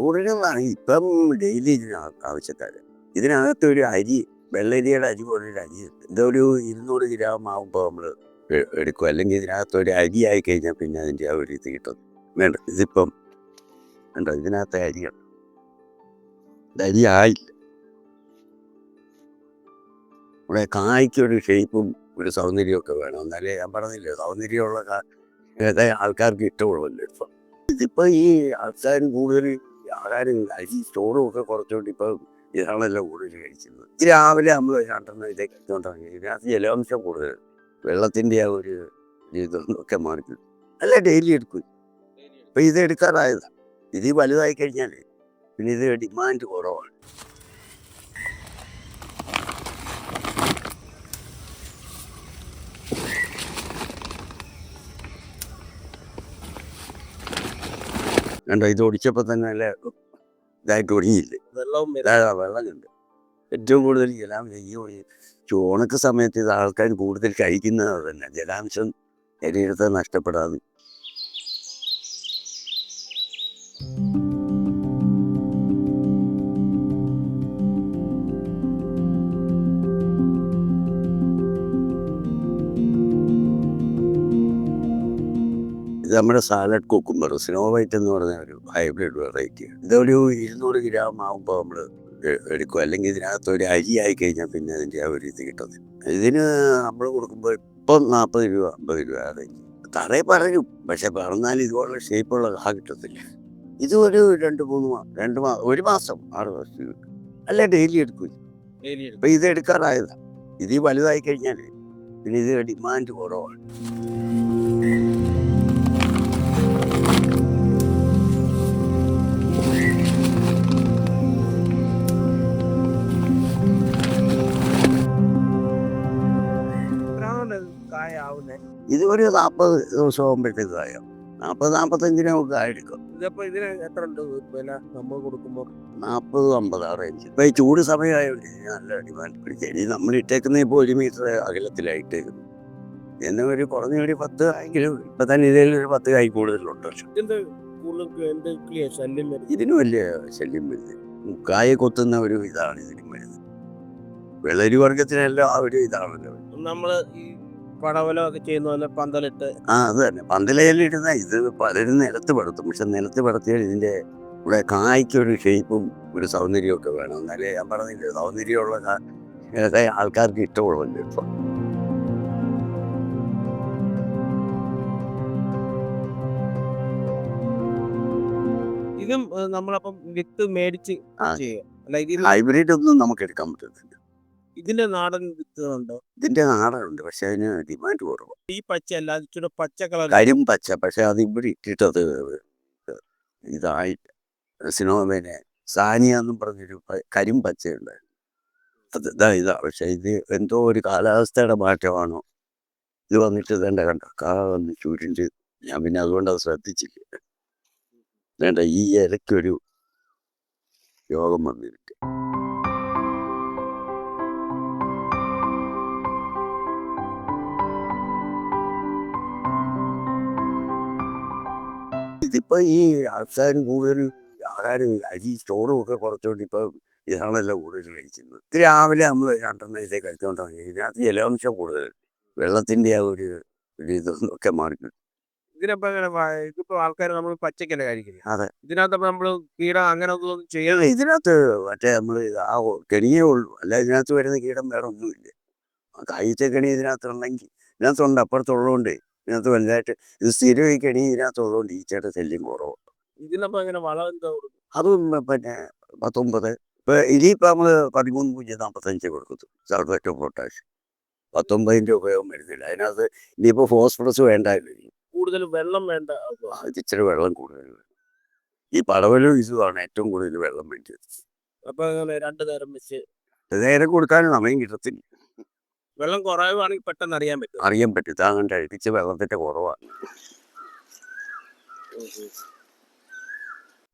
സ്റ്റോറിനാണ് ഇപ്പം ഡെയിലി ഇതിനകത്ത് ആവശ്യക്കാർ ഇതിനകത്ത് ഒരു അരി വെള്ളരിയുടെ അരി പോലൊരു അരി ഇതൊരു ഇരുന്നൂറ് ഗ്രാം ആകുമ്പോൾ നമ്മൾ എടുക്കും. അല്ലെങ്കിൽ ഇതിനകത്ത് ഒരു അരി ആയി കഴിഞ്ഞാൽ പിന്നെ അതിന്റെ ആ ഒരു ഇത് കിട്ടും. വേണ്ട ഇതിപ്പം വേണ്ട ഇതിനകത്ത് അരിയാണ് അരി ആയില്ല. ഇവിടെ കായ്ക്കൊരു ഷേപ്പും ഒരു സൗന്ദര്യമൊക്കെ വേണം. എന്നാലേ ഞാൻ പറഞ്ഞില്ലേ സൗന്ദര്യമുള്ള ആൾക്കാർക്ക് ഇഷ്ടമുള്ളല്ലോ ഇപ്പം. ഇതിപ്പോൾ ഈ ആൾക്കാർ കൂടുതൽ ആഹാരം ചോറും ഒക്കെ കുറച്ചുകൊണ്ട് ഇപ്പം ഇതാണല്ലോ കൂടുതൽ കഴിക്കുന്നത് രാവിലെ നമ്മൾ രണ്ടെണ്ണം ഇതേ കഴിച്ചുകൊണ്ടാണ് ഇതിനകത്ത് ജലാംശം കൂടുതൽ. വെള്ളത്തിന്റെ ആ ഒരു ഇതൊക്കെ മാറി അല്ല ഡെയിലി എടുക്കും. ഇപ്പം ഇത് എടുക്കാറായതാണ് ഇത് വലുതായി കഴിഞ്ഞാൽ പിന്നെ ഇത് ഡിമാൻഡ് കുറവാണ്. കണ്ടോ? ഇത് ഒടിച്ചപ്പോൾ തന്നെ നല്ല ഇതായിട്ട് ഒടിയില്ലേ വെള്ളവും വെള്ളം കണ്ട്? ഏറ്റവും കൂടുതൽ ജലാംശം ഈ ഒഴി ചോണക്ക് ഉണക്ക സമയത്ത് ഇത് ആൾക്കാർ കൂടുതൽ കഴിക്കുന്നത് തന്നെ. ജലാംശം ശരീരത്തെ നഷ്ടപ്പെടാതെ. നമ്മുടെ സാലഡ് കുക്കുംബർ സ്നോ വൈറ്റ് എന്ന് പറഞ്ഞ ഒരു ഹൈബ്രിഡ് വെറൈറ്റി ഇതൊരു ഇരുന്നൂറ് ഗ്രാം ആകുമ്പോൾ നമ്മൾ എടുക്കും. അല്ലെങ്കിൽ ഇതിനകത്ത് ഒരു അരി ആയി കഴിഞ്ഞാൽ പിന്നെ അതിന്റെ ആ ഒരു ഇത് കിട്ടുന്നത് ഇതിന് നമ്മൾ കൊടുക്കുമ്പോൾ ഇപ്പം നാൽപ്പത് രൂപ അമ്പത് രൂപ അതെ തറയെ പറയും. പക്ഷെ പറഞ്ഞാൽ ഇതുപോലുള്ള ഷേപ്പുള്ള കാ കിട്ടത്തില്ല. ഇത് ഒരു രണ്ട് മൂന്ന് മാസം രണ്ട് മാസം ഒരു മാസം ആറ് മാസം അല്ല ഡെയിലി എടുക്കും ഇപ്പം ഇത് എടുക്കാറായതാണ് ഇത് വലുതായി കഴിഞ്ഞാൽ പിന്നെ ഇത് ഡിമാൻഡ് കുറവാണ്. ഇത് ഒരു നാൽപ്പത് ദിവസം ആകുമ്പോഴത്തേക്ക് കായം. നാൽപ്പത് നാൽപ്പത്തഞ്ചിനൊക്കെ ആയിരിക്കും ഇതിപ്പോ ഇതിന് എത്ര ഉണ്ട്? വില നമ്മൾ കൊടുക്കുമ്പോൾ നാൽപ്പത് അമ്പത് ആ റേഞ്ച് ഇപ്പം ഈ ചൂട് സമയമായതുകൊണ്ട് നല്ല ഡിമാൻഡ് പിടിച്ച ഇനി നമ്മൾ ഇട്ടേക്കുന്ന ഇപ്പോൾ ഒരു മീറ്റർ അകലത്തിലായിട്ടേക്കുന്നു. എന്നെ ഒരു കുറഞ്ഞ ഒരു പത്ത് ആയെങ്കിലും ഇപ്പം തന്നെ ഇതിൽ ഒരു പത്ത് കായ് കൂടുതലുണ്ട്. ഇതിന് വലിയ ശല്യം വരുന്നത്. കായ കൊത്തുന്ന ഒരു ഇതാണ് ഇതിനും വരുന്നത്. വെള്ളരി വർഗത്തിനെല്ലാം ആ ഒരു ഇതാണല്ലോ നമ്മൾ ഈ പടവലം ഒക്കെ ചെയ്യുന്ന പന്തലിട്ട്. ആ അത് തന്നെ. പന്തലയിലിടുന്ന ഇത് പലരും നിലത്ത് പടത്തും പക്ഷെ നിലത്ത് പടത്തിയാൽ ഇതിന്റെ ഇവിടെ കായ്ക്കൊരു ഷേപ്പും ഒരു സൗന്ദര്യമൊക്കെ വേണം. എന്നാലേ ഞാൻ പറഞ്ഞില്ലേ സൗന്ദര്യമുള്ള ആൾക്കാർക്ക് ഇഷ്ടമുള്ളല്ലോ ഇപ്പം. ഇതും നമ്മളപ്പം വിത്ത് മേടിച്ച് ഹൈബ്രിഡ് ഒന്നും നമുക്ക് എടുക്കാൻ പറ്റത്തില്ല. ഇതിന്റെ നാടൻ വിത്തുകളുണ്ടോ? ഇതിന്റെ നാടനുണ്ട് പക്ഷെ അതിന് ഡിമാൻഡ് കുറവ്. ഈ പച്ച അല്ല ഇച്ചിരി പച്ച കളർ കരിം പച്ച പക്ഷെ അത് ഇവിടെ ഇട്ടിട്ടത് ഇതായി സിനോമേനെ സാനിയ എന്നും പറഞ്ഞൊരു പ- കരിം പച്ചയുണ്ട്. അത് ഇതാ ഇതാ പക്ഷെ ഇത് എന്തോ ഒരു കാലാവസ്ഥയുടെ മാറ്റമാണോ? ഇത് വന്നിട്ട് ഇതേണ്ട കണ്ട? കാ വന്ന് ചൂരിണ്ട്. ഞാൻ പിന്നെ അതുകൊണ്ട് അത് ശ്രദ്ധിച്ചില്ല. വേണ്ട ഈ ഇലയ്ക്കൊരു രോഗം വന്നിരിക്കും. ഇതിപ്പോ ഈ ആൾക്കാരും കൂടുതൽ ആഹാരം അരി ചോറും ഒക്കെ കുറച്ചുകൊണ്ട് ഇപ്പൊ ഇതാണല്ലോ കൂടുതൽ കഴിക്കുന്നത് രാവിലെ നമ്മൾ രണ്ടെണ്ണം ഇതേ കഴിച്ചുകൊണ്ടാണ് ഇതിനകത്ത് ജലാംശം കൂടുതൽ. വെള്ളത്തിന്റെ ആ ഒരു ഒരു ഇതൊക്കെ മാറി ഇതിനപ്പോ എങ്ങനെ വ- ഇതിപ്പോ ആൾക്കാർ നമ്മൾ പച്ചക്കല്ലേ കഴിക്കുന്നത് അതെ. ഇതിനകത്ത് നമ്മൾ കീട അങ്ങനെ ഒന്നും ഇത് ചെയ്യാതെ ഇതിനകത്ത് മറ്റേ നമ്മൾ ആ കെണിയേ ഉള്ളൂ. അല്ല ഇതിനകത്ത് വരുന്ന കീടം വേറെ ഒന്നുമില്ല കായ്ച്ച കെണി ഇതിനകത്തുണ്ടെങ്കിൽ ഇതിനകത്തുണ്ട് അപ്പുറത്തുള്ളതുകൊണ്ട് ഇതിനകത്ത് വലുതായിട്ട് ഇത് സ്ഥിരമായി ഈ ഇതിനകത്ത് ഉള്ളതുകൊണ്ട് ഈച്ചയുടെ ശല്യം കുറവ്. ഇതിനപ്പോ എങ്ങനെ വളം എന്താ കൊടുക്കും? അതും പിന്നെ പത്തൊമ്പത്. ഇപ്പൊ ഇനിയിപ്പോൾ നമ്മൾ പതിമൂന്ന് പൂജ്യം നാൽപ്പത്തഞ്ച് കൊടുക്കുന്നു സൾഫേറ്റ് പൊട്ടാഷ് പത്തൊമ്പതിന്റെ ഉപയോഗം വരുന്നില്ല. അതിനകത്ത് ഇനിയിപ്പോൾ ഫോസ്ഫറസ് വേണ്ട കൂടുതലും കൂടുതൽ വെള്ളം വേണ്ട. ഇച്ചിരി വെള്ളം കൂടുതൽ ഈ പടവലും ഇതുമാണ് ഏറ്റവും കൂടുതൽ വെള്ളം വേണ്ടത് അപ്പൊ രണ്ടു നേരം വെച്ച് നേരം കൊടുക്കാനും സമയം കിട്ടത്തില്ല. വെള്ളം കുറവാണെങ്കിൽ പെട്ടെന്ന് അറിയാൻ പറ്റും. അറിയാൻ പറ്റും. താങ്ങണ്ട അഴിപ്പിച്ച് വെള്ളത്തിന്റെ കുറവാണ്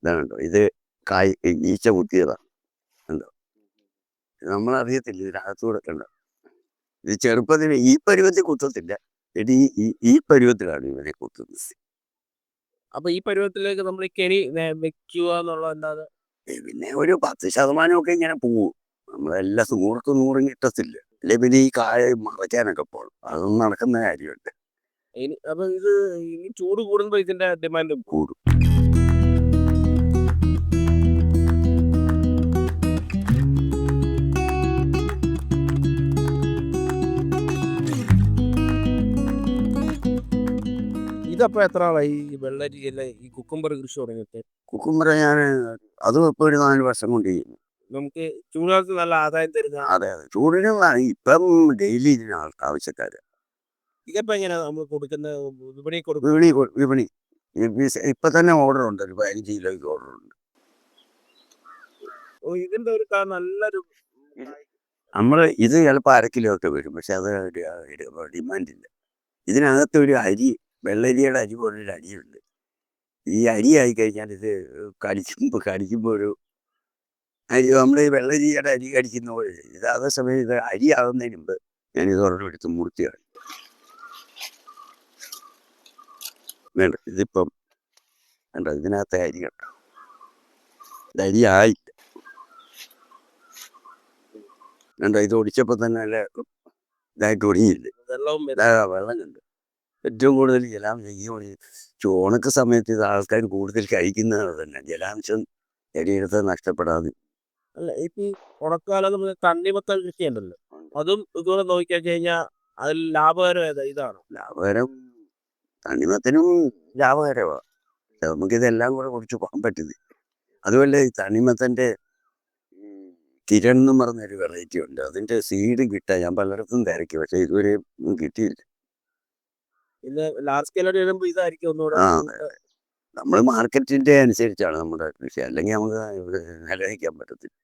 ഇതാണല്ലോ ഇത് കായ് ഈച്ച കുത്തിയതാണ് എന്തോ നമ്മളറിയത്തില്ല ഇതിനകത്തൂടെ കണ്ടോ? ഇത് ചെറുപ്പത്തിൽ ഈ പരുവത്തിൽ കുത്തത്തില്ല. എടി ഈ ഈ പരുവത്തിലാണ് ഇവരെ കുത്തുന്നത്. അപ്പൊ ഈ പരുവത്തിലേക്ക് നമ്മൾ കെണി വെക്കുക എന്നുള്ള എന്താണ് പിന്നെ ഒരു പത്ത് ശതമാനമൊക്കെ ഇങ്ങനെ പോവും. നമ്മളെല്ലാ നൂറക്ക് നൂറും കിട്ടത്തില്ല. ഈ കായ മറയ്ക്കാനൊക്കെ പോകണം അതൊന്നും നടക്കുന്ന കാര്യമല്ല. ഇനി അപ്പൊ ഇത് ഇനി ചൂട് കൂടുമ്പോ ഇതിന്റെ ഡിമാൻഡ് കൂടും. ഇതപ്പോ എത്ര ആളായി? ഈ വെള്ളരി അല്ല ഈ കുക്കുംബർ കൃഷി തുടങ്ങിയിട്ട്? കുക്കുംബറ ഞാൻ അതും ഇപ്പോൾ ഒരു നാല് വർഷം കൊണ്ട് ചെയ്യുന്നു. നമുക്ക് ചൂടുകാലത്ത് നല്ല ആദായം തരുന്ന അതെ അതെ. ചൂടിന് ഇപ്പം ഡെയിലി ഇതിന് ആൾ- ആവശ്യക്കാര്. ഇതിപ്പോ എങ്ങനെയാ നമ്മൾ കൊടുക്കുന്ന വിപണി കൊടുക്കും വിപണി കൊ- വിപണി. ഇപ്പൊ തന്നെ ഓർഡർ ഉണ്ട് ഒരു പതിനഞ്ച് കിലോയ്ക്ക് ഓർഡർ ഉണ്ട് ഓ, ഇതിന്റെ ഒരു കാ- നല്ലൊരു നമ്മൾ ഇത് ചിലപ്പോൾ അര കിലോ ഒക്കെ വരും. പക്ഷെ അത് ഡിമാൻഡ് ഇല്ല ഇതിനകത്ത് ഒരു അരി വെള്ളരിയുടെ അരി പോലൊരു അരിയുണ്ട്. ഈ അരി ആയി കഴിഞ്ഞാൽ ഇത് കടിക്കുമ്പോൾ കടിക്കുമ്പോൾ ഒരു അരി നമ്മൾ ഈ വെള്ളരിയുടെ അരി കടിക്കുന്ന പോലെ. ഇത് അതേസമയം ഇത് അരി ആകുന്നതിന് മുമ്പ് ഞാൻ ഇത് ഒരെണ്ണം എടുത്ത് മുറിക്കുകയാണ് വേണ്ട ഇതിപ്പം വേണ്ട ഇതിനകത്ത് അരി കേട്ടോ ഇത് അരി ആയി വേണ്ട ഇത് ഒടിച്ചപ്പോൾ തന്നെ നല്ല ഇതായിട്ട് ഒടിഞ്ഞില്ലേ? വെള്ളം കണ്ട്? ഏറ്റവും കൂടുതൽ ജലാംശം ഈ ഉണക്ക സമയത്ത് ഇത് ആൾക്കാർ കൂടുതൽ കഴിക്കുന്നത് തന്നെ. ജലാംശം ശരീരത്തെ നഷ്ടപ്പെടാതെ. അല്ല ഇപ്പൊ ഈ ഉണക്കാലം തണ്ണിമത്തൻ കൃഷി ഉണ്ടല്ലോ അതും ഇതുപോലെ നോക്കിയാൽ കഴിഞ്ഞാൽ അതിൽ ലാഭകരം ഏതാ ഇതാണ്? ലാഭകരം തണ്ണിമത്തിനും ലാഭകരമാണ് നമുക്ക് നമുക്കിതെല്ലാം കൂടെ കുറിച്ച് പോകാൻ പറ്റുന്നത് അതുപോലെ ഈ തണ്ണിമത്തന്റെ കിരൺ എന്ന് പറഞ്ഞൊരു വെറൈറ്റി ഉണ്ട്. അതിന്റെ സീഡ് കിട്ടാൻ ഞാൻ പലയിടത്തും തിരക്കി. പക്ഷെ ഇതുവരെ കിട്ടിയില്ല. പിന്നെ ലാർജ് സ്കെയിലോട്ട് വരുമ്പോൾ ഇതായിരിക്കും ഒന്നുകൂടെ നമ്മൾ മാർക്കറ്റിന്റെ അനുസരിച്ചാണ് നമ്മുടെ കൃഷി. അല്ലെങ്കിൽ നമുക്ക് നിലനിൽക്കാൻ പറ്റത്തില്ല.